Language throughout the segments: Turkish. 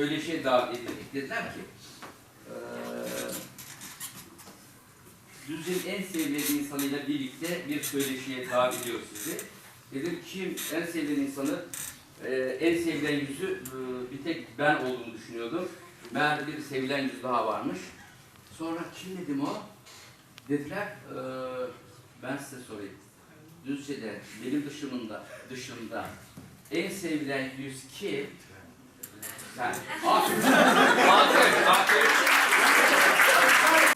söyleşiye davet edildik. Dediler ki eee Düzce'nin en sevilen insanıyla birlikte bir söyleşiye davet ediyor sizi. Dedim kim en sevilen insanı, eee, en sevilen yüzü eee, bir tek ben olduğunu düşünüyordum. Meğer bir sevilen yüz daha varmış. Sonra kim dedim o? Dediler, eee, ben size sorayım. Düzce'de benim dışımında, dışında en sevilen yüz kim? Sen. Aferin. Aferin. Aferin.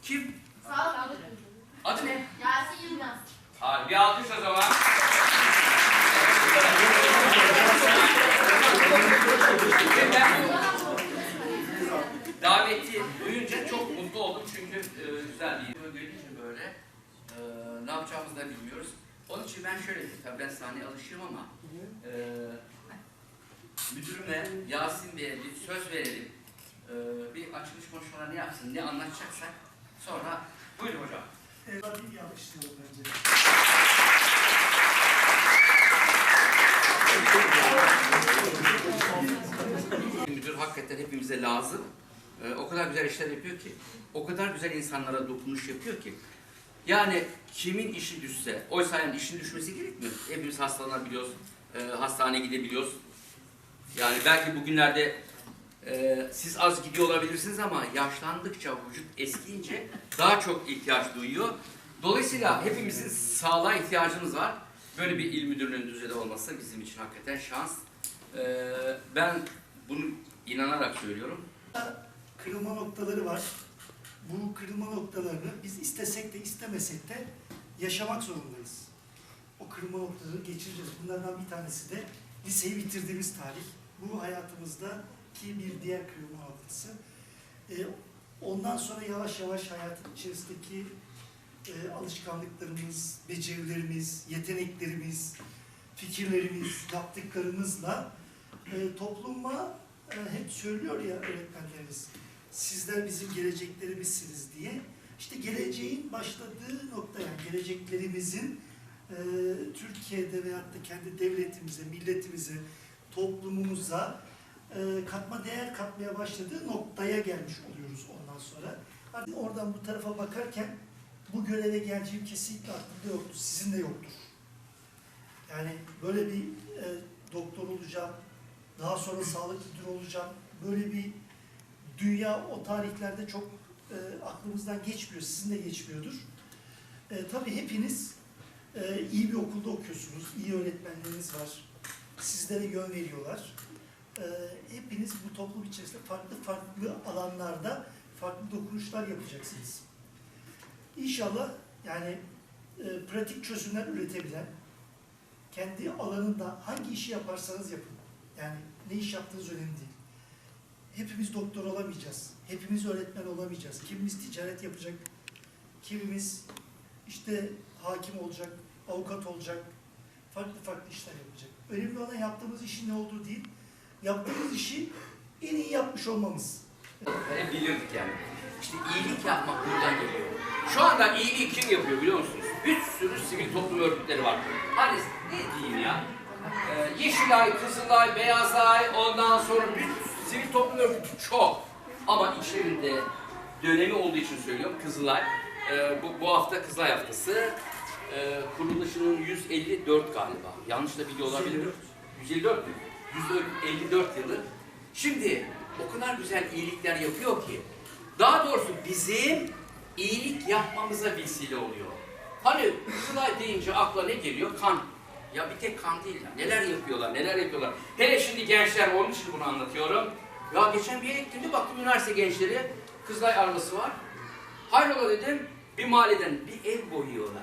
Kim? Sağ olun. Adı ne? Yasin Yılmaz. Bir alkış o zaman. Daveti duyunca çok mutlu oldum çünkü e, güzel bir gelince böyle e, ne yapacağımızı da bilmiyoruz. Onun için ben şöyle tabii ben sahneye alışığım ama e, müdürüme, Yasin Bey'e bir söz verelim. E, bir açılış konuşmalarını yapsın, ne anlatacaksak sonra buyurun hocam. Bir alkışlayalım bence. Müdür hakikaten hepimize lazım. Ee, o kadar güzel işler yapıyor ki, o kadar güzel insanlara dokunuş yapıyor ki. Yani kimin işi düşse, oysa yani işin düşmesi gerekmiyor. Hepimiz hastalanabiliyoruz, e, hastaneye gidebiliyoruz. Yani belki bugünlerde e, siz az gidiyor olabilirsiniz ama yaşlandıkça, vücut eskiyince daha çok ihtiyaç duyuyor. Dolayısıyla hepimizin sağlığa ihtiyacımız var. Böyle bir il müdürlüğünün düzeyde olması bizim için hakikaten şans. Ee, ben bunu inanarak söylüyorum. Kırılma noktaları var. Bu kırılma noktalarını biz istesek de istemesek de yaşamak zorundayız. O kırılma noktaları geçireceğiz. Bunlardan bir tanesi de liseyi bitirdiğimiz tarih. Bu hayatımızda ki bir diğer kırılma noktası. Ee, ondan sonra yavaş yavaş hayatın içerisindeki e, alışkanlıklarımız, becerilerimiz, yeteneklerimiz, fikirlerimiz, yaptıklarımızla e, topluma e, hep söylüyor ya öğretmenlerimiz, sizler bizim geleceklerimizsiniz diye. İşte geleceğin başladığı nokta yani geleceklerimizin e, Türkiye'de veyahut da kendi devletimize, milletimize, toplumumuza e, katma değer katmaya başladığı noktaya gelmiş oluyoruz ondan sonra. Artık oradan bu tarafa bakarken bu göreve geleceğim kesinlikle aklımda yoktu, sizin de yoktur. Yani böyle bir e, doktor olacağım, daha sonra sağlık müdürü olacağım. Böyle bir dünya o tarihlerde çok e, aklımızdan geçmiyor, sizin de geçmiyordur. E, tabii hepiniz e, iyi bir okulda okuyorsunuz, iyi öğretmenleriniz var. Sizlere yön veriyorlar. E, hepiniz bu toplum içerisinde farklı farklı alanlarda farklı dokunuşlar yapacaksınız. İnşallah yani e, pratik çözümler üretebilen, kendi alanında hangi işi yaparsanız yapın. Yani ne iş yaptığınız önemli değil. Hepimiz doktor olamayacağız. Hepimiz öğretmen olamayacağız. Kimimiz ticaret yapacak. Kimimiz işte hakim olacak, avukat olacak. Farklı farklı işler yapacak. Önemli olan yaptığımız işin ne olduğu değil, yaptığımız işi en iyi yapmış olmamız. Hep bilirdik yani. İşte iyilik yapmak buradan geliyor. Şu anda iyiliği kim yapıyor biliyor musunuz? Bir sürü sivil toplum örgütleri var. Hani ne diyeyim ya? Ee, Yeşilay, Kızılay, Beyazay, ondan sonra bir sivil toplum örgütü çok. Ama içlerinde dönemi olduğu için söylüyorum Kızılay. Ee, bu, bu hafta Kızılay haftası. Ee, kuruluşunun 154 galiba. Yanlış da biliyor olabilirim. 154 mü? 154 yılı. Şimdi o kadar güzel iyilikler yapıyor ki daha doğrusu bizim iyilik yapmamıza vesile oluyor. Hani Kızılay deyince akla ne geliyor? Kan. Ya bir tek kan değil ya. Neler yapıyorlar, neler yapıyorlar. Hele şimdi gençler, onun için bunu anlatıyorum. Ya geçen bir yere gittim baktım üniversite gençleri. Kızılay arabası var. Hayrola dedim, bir mahalleden bir ev boyuyorlar.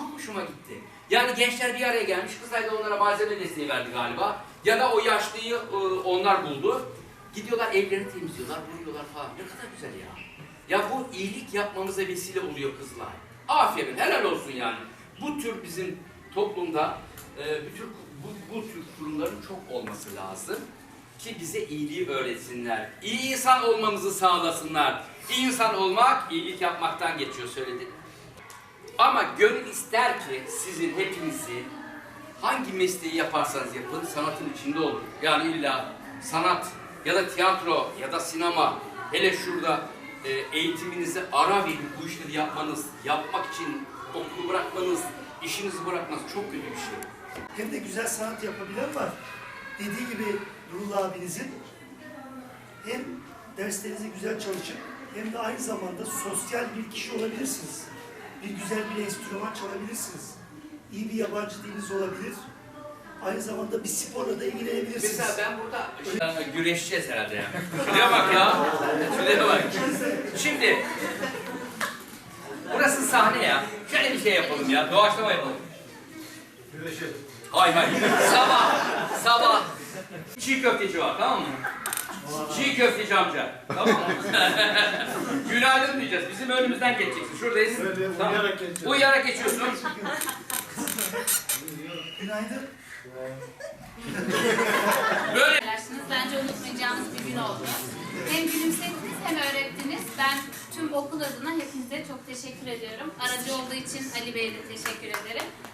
Çok hoşuma gitti. Yani gençler bir araya gelmiş, Kızılay da onlara malzeme desteği verdi galiba. Ya da o yaşlıyı e, onlar buldu. Gidiyorlar evlerini temizliyorlar, vuruyorlar falan. Ne kadar güzel ya. Ya bu iyilik yapmamıza vesile oluyor kızlar. Aferin, helal olsun yani. Bu tür bizim toplumda e, bu tür, bu, bu tür kurumların çok olması lazım ki bize iyiliği öğretsinler. İyi insan olmamızı sağlasınlar. İyi insan olmak, iyilik yapmaktan geçiyor söyledik. Ama gönül ister ki sizin hepinizin hangi mesleği yaparsanız yapın sanatın içinde olun. Yani illa sanat ya da tiyatro ya da sinema hele şurada e, eğitiminizi ara verip bu işleri yapmanız, yapmak için okulu bırakmanız, işinizi bırakmanız çok kötü bir şey. Hem de güzel sanat yapabilen var. Dediği gibi Nurullah abinizin hem derslerinizi güzel çalışıp hem de aynı zamanda sosyal bir kişi olabilirsiniz. Bir güzel bir enstrüman çalabilirsiniz. İyi bir yabancı diliniz olabilir. Aynı zamanda bir sporla da ilgilenebilirsiniz. Mesela ben burada Ee, güreşeceğiz herhalde yani. Şuraya bak ya. Şuraya bak. Şimdi burası sahne ya. Şöyle bir şey yapalım ya. Doğaçlama yapalım. Hay hay. Sabah, sabah çiğ köfteci var tamam mı? Çiğ köfteci amca. Tamam mı? Günaydın diyeceğiz. Bizim önümüzden geçeceksin. Şuradayız. Evet, Tamam. uyuyarak. Uyuyarak geçiyorsun. Günaydın. Böyle. Bence unutmayacağımız bir gün oldu. Hem gülümsediniz hem öğrettiniz. Ben tüm okul adına hepinize çok teşekkür ediyorum. Aracı olduğu için Ali Bey'e de teşekkür ederim.